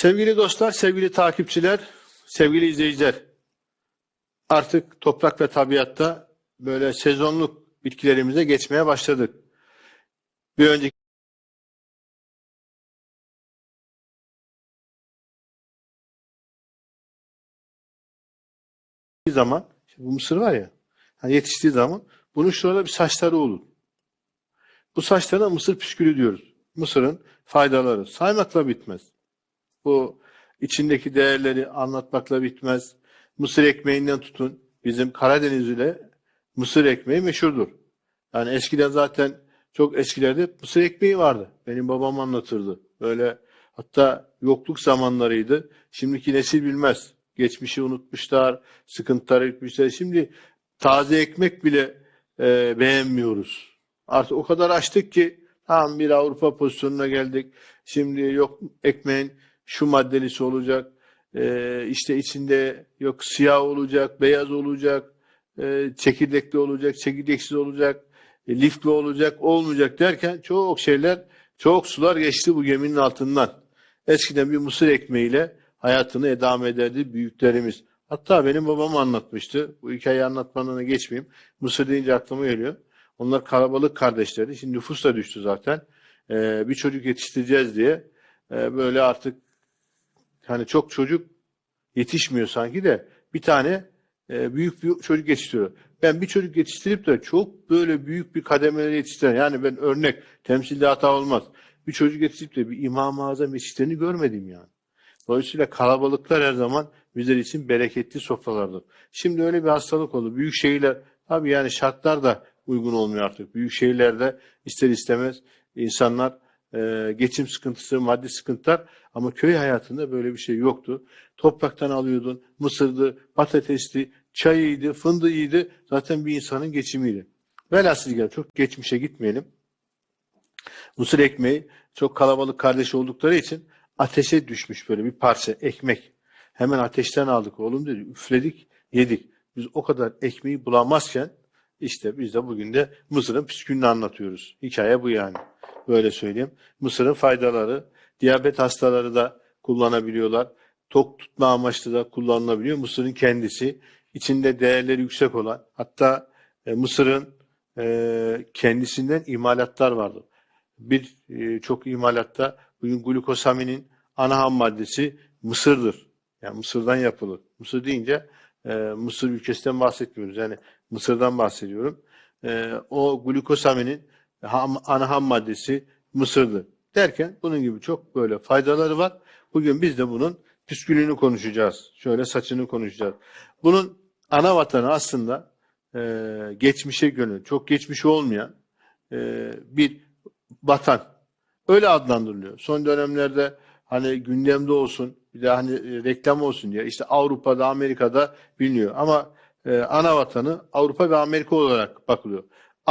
Sevgili dostlar, sevgili takipçiler, sevgili izleyiciler. Artık toprak ve tabiatta böyle sezonluk bitkilerimize geçmeye başladık. Bir önceki zaman, bu mısır var ya, hani yetiştiği zaman bunun şurada bir saçları olur. Bu saçlarına mısır püskülü diyoruz. Mısırın faydaları saymakla bitmez. Bu içindeki değerleri anlatmakla bitmez. Mısır ekmeğinden tutun. Bizim Karadeniz ile mısır ekmeği meşhurdur. Yani eskiden zaten çok eskilerde mısır ekmeği vardı. Benim babam anlatırdı. Böyle hatta yokluk zamanlarıydı. Şimdiki nesil bilmez. Geçmişi unutmuşlar, sıkıntılar etmişler. Şimdi taze ekmek bile e, beğenmiyoruz. Artık o kadar açtık ki tam bir Avrupa pozisyonuna geldik. Şimdi yok ekmeğin şu maddelisi olacak, e, işte içinde yok siyah olacak, beyaz olacak, e, çekirdekli olacak, çekirdeksiz olacak, e, lifli olacak, olmayacak derken çok şeyler, çok sular geçti bu geminin altından. Eskiden bir mısır ekmeğiyle hayatını edame ederdi büyüklerimiz. Hatta benim babam anlatmıştı. Bu hikayeyi anlatmanına geçmeyeyim. Mısır deyince aklıma geliyor. Onlar kalabalık kardeşlerdi. Şimdi nüfus da düştü zaten. Ee, bir çocuk yetiştireceğiz diye e, böyle artık hani çok çocuk yetişmiyor sanki de bir tane e, büyük bir çocuk yetiştiriyor. Ben bir çocuk yetiştirip de çok böyle büyük bir kademeleri yetiştiren yani ben örnek temsilde hata olmaz. Bir çocuk yetiştirip de bir İmam-ı Azam yetiştiğini görmedim yani. Dolayısıyla kalabalıklar her zaman bizler için bereketli sofralardır. Şimdi öyle bir hastalık oldu. Büyük şehirler tabii yani şartlar da uygun olmuyor artık. Büyük şehirlerde ister istemez insanlar e, geçim sıkıntısı, maddi sıkıntılar ama köy hayatında böyle bir şey yoktu. Topraktan alıyordun, mısırdı, patatesli, çayıydı, fındığıydı. Zaten bir insanın geçimiydi. Velhasıl gel çok geçmişe gitmeyelim. Mısır ekmeği çok kalabalık kardeş oldukları için ateşe düşmüş böyle bir parça ekmek. Hemen ateşten aldık oğlum dedi. Üfledik, yedik. Biz o kadar ekmeği bulamazken işte biz de bugün de Mısır'ın püskününü anlatıyoruz. Hikaye bu yani. Böyle söyleyeyim. Mısır'ın faydaları, diyabet hastaları da kullanabiliyorlar. Tok tutma amaçlı da kullanılabiliyor. Mısır'ın kendisi içinde değerleri yüksek olan hatta e, Mısır'ın e, kendisinden imalatlar vardı. Bir e, çok imalatta bugün glukosaminin ana ham maddesi Mısır'dır. Yani Mısır'dan yapılır. Mısır deyince Mısır ülkesinden bahsetmiyoruz. Yani Mısır'dan bahsediyorum. O glukosaminin ham, ana ham maddesi Mısır'dır. Derken bunun gibi çok böyle faydaları var. Bugün biz de bunun püskülünü konuşacağız. Şöyle saçını konuşacağız. Bunun ana vatanı aslında e, geçmişe gönül, çok geçmiş olmayan e, bir vatan. Öyle adlandırılıyor. Son dönemlerde hani gündemde olsun, bir de hani reklam olsun diye işte Avrupa'da, Amerika'da biliniyor. Ama e, ana vatanı Avrupa ve Amerika olarak bakılıyor.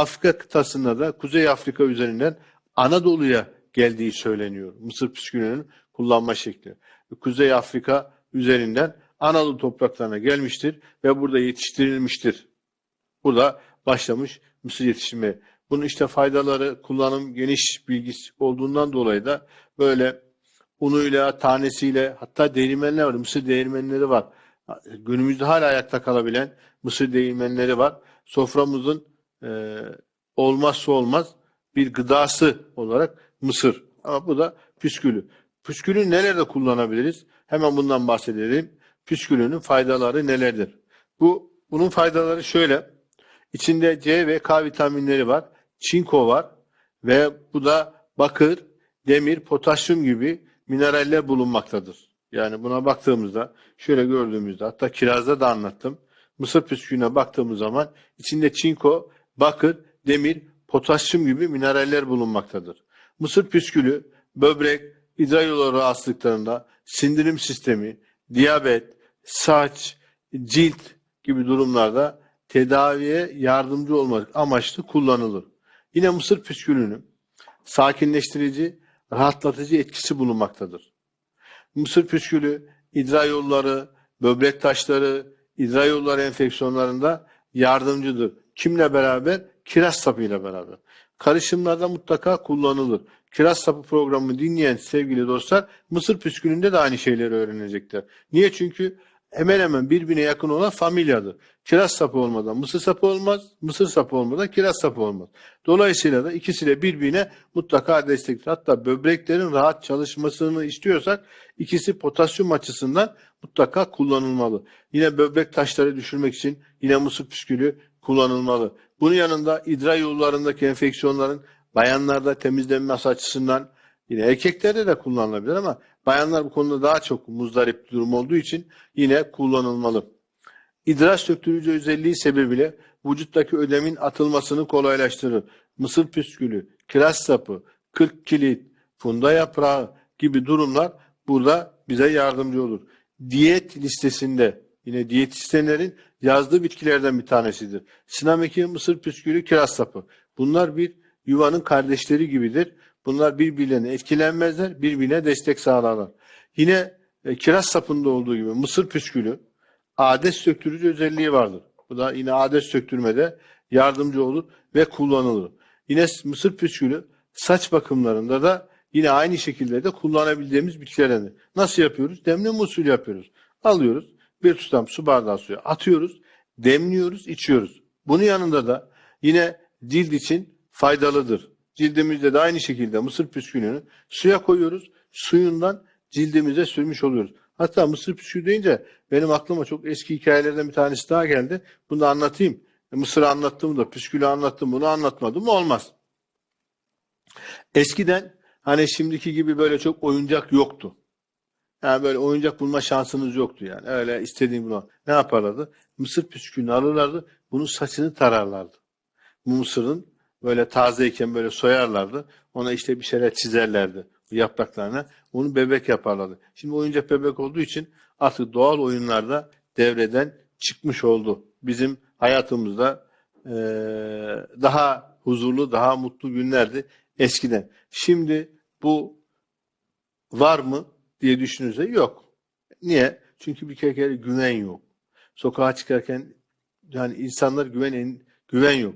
Afrika kıtasında da Kuzey Afrika üzerinden Anadolu'ya geldiği söyleniyor. Mısır püskülünün kullanma şekli. Kuzey Afrika üzerinden Anadolu topraklarına gelmiştir ve burada yetiştirilmiştir. Burada başlamış mısır yetişimi. Bunun işte faydaları, kullanım geniş bilgisi olduğundan dolayı da böyle unuyla, tanesiyle hatta değirmenler var. Mısır değirmenleri var. Günümüzde hala ayakta kalabilen mısır değirmenleri var. Soframızın e, olmazsa olmaz bir gıdası olarak mısır. Ama bu da püskülü. Püskülü nelerde kullanabiliriz? Hemen bundan bahsedelim. Püskülünün faydaları nelerdir? Bu bunun faydaları şöyle. İçinde C ve K vitaminleri var. Çinko var ve bu da bakır, demir, potasyum gibi mineraller bulunmaktadır. Yani buna baktığımızda şöyle gördüğümüzde hatta kirazda da anlattım. Mısır püskülüne baktığımız zaman içinde çinko, bakır, demir, potasyum gibi mineraller bulunmaktadır. Mısır püskülü böbrek, idrar yolu rahatsızlıklarında sindirim sistemi, diyabet, saç, cilt gibi durumlarda tedaviye yardımcı olmak amaçlı kullanılır. Yine mısır püskülünün sakinleştirici, rahatlatıcı etkisi bulunmaktadır. Mısır püskülü idrar yolları, böbrek taşları, idrar yolları enfeksiyonlarında yardımcıdır. Kimle beraber? Kiraz sapıyla beraber. Karışımlarda mutlaka kullanılır. Kiraz Sapı programını dinleyen sevgili dostlar mısır püskülünde de aynı şeyleri öğrenecekler. Niye? Çünkü hemen hemen birbirine yakın olan familyadır. Kiraz sapı olmadan mısır sapı olmaz, mısır sapı olmadan kiraz sapı olmaz. Dolayısıyla da ikisi de birbirine mutlaka destektir. Hatta böbreklerin rahat çalışmasını istiyorsak ikisi potasyum açısından mutlaka kullanılmalı. Yine böbrek taşları düşürmek için yine mısır püskülü kullanılmalı. Bunun yanında idrar yollarındaki enfeksiyonların bayanlarda temizlenmesi açısından yine erkeklerde de kullanılabilir ama bayanlar bu konuda daha çok muzdarip durum olduğu için yine kullanılmalı. İdrar söktürücü özelliği sebebiyle vücuttaki ödemin atılmasını kolaylaştırır. Mısır püskülü, kiraz sapı, kırk kilit, funda yaprağı gibi durumlar burada bize yardımcı olur. Diyet listesinde yine diyetisyenlerin yazdığı bitkilerden bir tanesidir. Sinameki, mısır püskülü, kiraz sapı. Bunlar bir yuvanın kardeşleri gibidir. Bunlar birbirlerine etkilenmezler, birbirine destek sağlarlar. Yine e, kiraz sapında olduğu gibi mısır püskülü adet söktürücü özelliği vardır. Bu da yine adet söktürmede yardımcı olur ve kullanılır. Yine mısır püskülü saç bakımlarında da yine aynı şekilde de kullanabildiğimiz bitkilerdendir. Nasıl yapıyoruz? Demleme usulü yapıyoruz. Alıyoruz, bir tutam su bardağı suya atıyoruz, demliyoruz, içiyoruz. Bunun yanında da yine cilt için faydalıdır. Cildimizde de aynı şekilde mısır püskülünü suya koyuyoruz. Suyundan cildimize sürmüş oluyoruz. Hatta mısır püskülü deyince benim aklıma çok eski hikayelerden bir tanesi daha geldi. Bunu da anlatayım. Mısır'ı anlattım da püskülü anlattım bunu anlatmadım mı olmaz. Eskiden hani şimdiki gibi böyle çok oyuncak yoktu. Yani böyle oyuncak bulma şansınız yoktu yani. Öyle istediğim bunu. Ne yaparlardı? Mısır püskülünü alırlardı. Bunun saçını tararlardı. Mısırın böyle tazeyken böyle soyarlardı. Ona işte bir şeyler çizerlerdi yapraklarına. Onu bebek yaparlardı. Şimdi oyuncak bebek olduğu için artık doğal oyunlarda devreden çıkmış oldu. Bizim hayatımızda e, daha huzurlu, daha mutlu günlerdi eskiden. Şimdi bu var mı diye düşünürse yok. Niye? Çünkü bir kere güven yok. Sokağa çıkarken yani insanlar güven güven yok.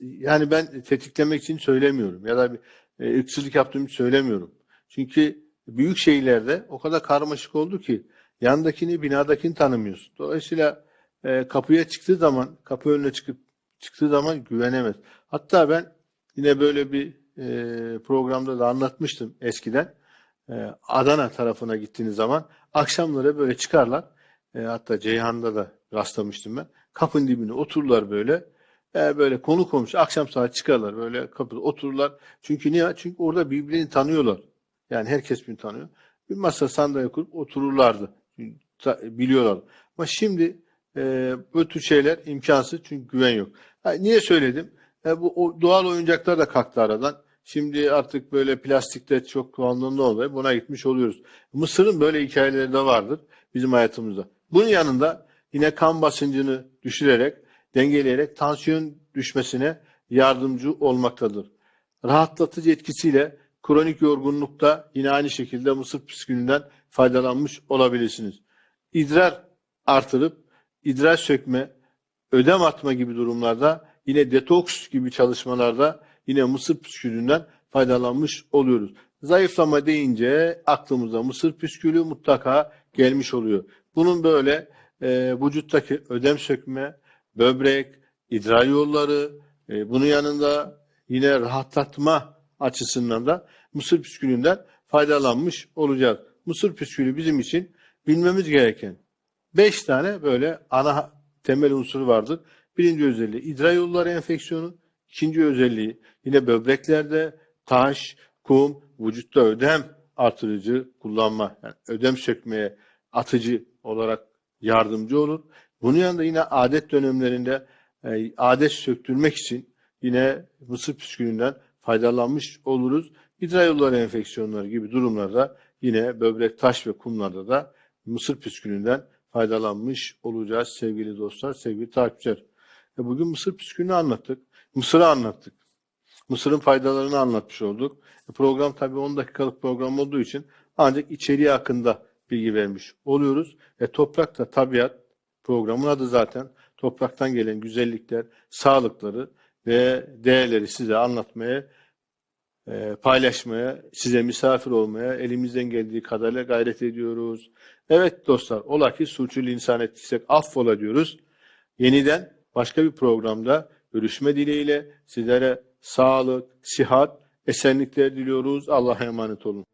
Yani ben tetiklemek için söylemiyorum ya da bir e, ırkçılık yaptığımı söylemiyorum. Çünkü büyük şehirlerde o kadar karmaşık oldu ki yandakini binadakini tanımıyorsun. Dolayısıyla e, kapıya çıktığı zaman kapı önüne çıkıp çıktığı zaman güvenemez. Hatta ben yine böyle bir e, programda da anlatmıştım eskiden. E, Adana tarafına gittiğiniz zaman akşamları böyle çıkarlar. E, hatta Ceyhan'da da rastlamıştım ben. Kapının dibine otururlar böyle. E, böyle konu komşu akşam saat çıkarlar böyle kapıda otururlar. Çünkü niye? Çünkü orada birbirini tanıyorlar. Yani herkes birbirini tanıyor. Bir masa sandalye kurup otururlardı. Biliyorlar. Ama şimdi e, bu tür şeyler imkansız çünkü güven yok. Ha, niye söyledim? E, bu o, doğal oyuncaklar da kalktı aradan. Şimdi artık böyle plastikte çok kullanıldığında oluyor. Buna gitmiş oluyoruz. Mısır'ın böyle hikayeleri de vardır bizim hayatımızda. Bunun yanında yine kan basıncını düşürerek, dengeleyerek tansiyon düşmesine yardımcı olmaktadır. Rahatlatıcı etkisiyle kronik yorgunlukta yine aynı şekilde mısır püskülünden faydalanmış olabilirsiniz. İdrar artırıp idrar sökme, ödem atma gibi durumlarda yine detoks gibi çalışmalarda yine mısır püskülünden faydalanmış oluyoruz. Zayıflama deyince aklımıza mısır püskülü mutlaka gelmiş oluyor. Bunun böyle e, vücuttaki ödem sökme, böbrek, idrar yolları, e, bunun yanında yine rahatlatma açısından da mısır püskülünden faydalanmış olacağız. Mısır püskülü bizim için bilmemiz gereken beş tane böyle ana temel unsuru vardır. Birinci özelliği idrar yolları enfeksiyonu, İkinci özelliği yine böbreklerde taş, kum, vücutta ödem artırıcı kullanma. Yani ödem sökmeye atıcı olarak yardımcı olur. Bunun yanında yine adet dönemlerinde e, adet söktürmek için yine mısır püskülünden faydalanmış oluruz. İdrar yolları enfeksiyonları gibi durumlarda yine böbrek, taş ve kumlarda da mısır püskülünden faydalanmış olacağız sevgili dostlar, sevgili takipçiler. E bugün mısır püskülünü anlattık. Mısır'ı anlattık. Mısır'ın faydalarını anlatmış olduk. E, program tabii 10 dakikalık program olduğu için ancak içeriği hakkında bilgi vermiş oluyoruz. E toprak da tabiat programın adı zaten topraktan gelen güzellikler, sağlıkları ve değerleri size anlatmaya, e, paylaşmaya, size misafir olmaya elimizden geldiği kadarıyla gayret ediyoruz. Evet dostlar, ola ki suçlu insan ettiysek affola diyoruz. Yeniden başka bir programda görüşme dileğiyle sizlere sağlık, sihat, esenlikler diliyoruz. Allah'a emanet olun.